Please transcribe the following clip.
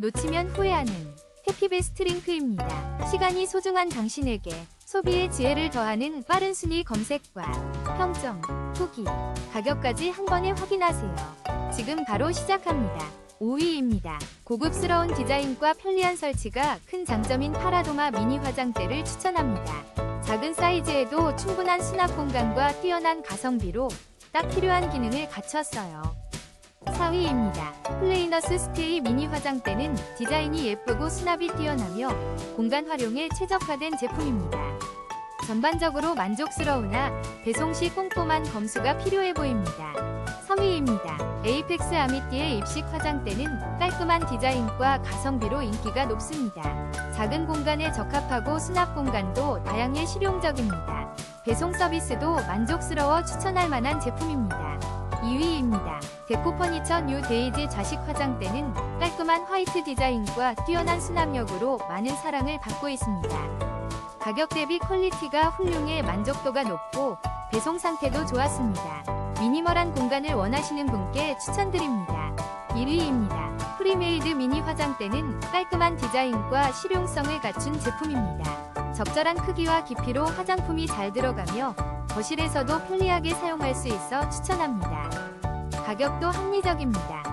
놓치면 후회하는 해피베스트 링크입니다. 시간이 소중한 당신에게 소비의 지혜를 더하는 빠른 순위 검색과 평점, 후기, 가격까지 한 번에 확인하세요. 지금 바로 시작합니다. 5위입니다. 고급스러운 디자인과 편리한 설치가 큰 장점인 파라도마 미니 화장대를 추천합니다. 작은 사이즈에도 충분한 수납 공간과 뛰어난 가성비로 딱 필요한 기능을 갖췄어요. 4위입니다. 플레이너스 스테이 미니 화장대는 디자인이 예쁘고 수납이 뛰어나며 공간 활용에 최적화된 제품입니다. 전반적으로 만족스러우나 배송 시 꼼꼼한 검수가 필요해 보입니다. 3위입니다. 에이펙스 아미띠의 입식 화장대는 깔끔한 디자인과 가성비로 인기가 높습니다. 작은 공간에 적합하고 수납 공간도 다양해 실용적입니다. 배송 서비스도 만족스러워 추천할 만한 제품입니다. 2위입니다. 데코 퍼니처 뉴 데이지 좌식 화장대는 깔끔한 화이트 디자인과 뛰어난 수납력으로 많은 사랑을 받고 있습니다. 가격 대비 퀄리티가 훌륭해 만족도가 높고 배송 상태도 좋았습니다. 미니멀한 공간을 원하시는 분께 추천드립니다. 1위입니다. 프리메이드 미니 화장대는 깔끔한 디자인과 실용성을 갖춘 제품입니다. 적절한 크기와 깊이로 화장품이 잘 들어가며 거실에서도 편리하게 사용할 수 있어 추천합니다. 가격도 합리적입니다.